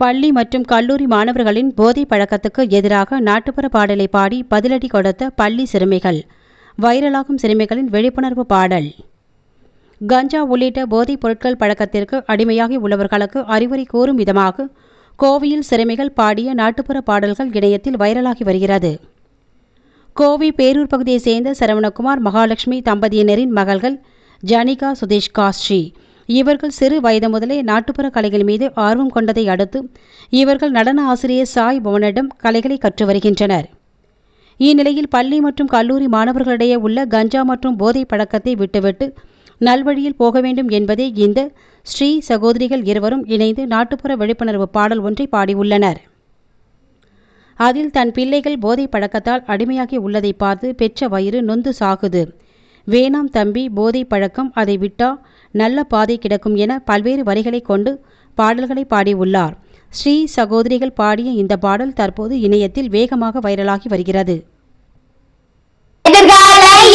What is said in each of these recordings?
பள்ளி மற்றும் கல்லூரி மாணவர்களின் போதை பழக்கத்துக்கு எதிராக நாட்டுப்புற பாடலை பாடி பதிலடி கொடுத்த பள்ளி சிறுமிகள். வைரலாகும் சிறுமிகளின் விழிப்புணர்வு பாடல். கஞ்சா உள்ளிட்ட போதைப் பொருட்கள் பழக்கத்திற்கு அடிமையாகி உள்ளவர்களுக்கு அறிவுரை கூறும் விதமாக கோவையில் சிறுமிகள் பாடிய நாட்டுப்புற பாடல்கள் இணையத்தில் வைரலாகி வருகிறது. கோவை பேரூர் பகுதியைச் சேர்ந்த சரவணகுமார் மகாலட்சுமி தம்பதியினரின் மகள்கள் ஜனிகா சுதேஷ் காஸ்ரீ இவர்கள் சிறு வயது முதலே நாட்டுப்புற கலைகள் மீது ஆர்வம் கொண்டதை அடுத்து இவர்கள் நடன ஆசிரியர் சாய் பவனிடம் கலைகளை கற்று வருகின்றனர். இந்நிலையில் பள்ளி மற்றும் கல்லூரி மாணவர்களிடையே உள்ள கஞ்சா மற்றும் போதை பழக்கத்தை விட்டுவிட்டு நல்வழியில் போக வேண்டும் என்பதே இந்த ஸ்ரீ சகோதரிகள் இருவரும் இணைந்து நாட்டுப்புற விழிப்புணர்வு பாடல் ஒன்றை பாடியுள்ளனர். அதில் தன் பிள்ளைகள் போதை பழக்கத்தால் அடிமையாகி உள்ளதை பார்த்து பெற்ற வயிறு நொந்து சாகுது. வேணாம் தம்பி போதை பழக்கம் அதை விட்டா நல்ல பாதை கிடக்கும் என பல்வேறு வரிகளை கொண்டு பாடல்களை பாடியுள்ளார். ஸ்ரீ சகோதரிகள் பாடிய இந்த பாடல் தற்போது இணையத்தில் வேகமாக வைரலாகி வருகிறது.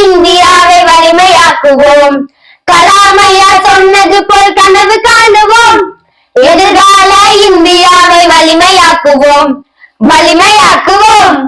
இந்தியாவை வலிமையாக்குவோம். கலாமையா சொன்னது போல் கனவு காணுவோம். எதிர்கால இந்தியாவை வலிமையாக்குவோம். வலிமையாக்குவோம்.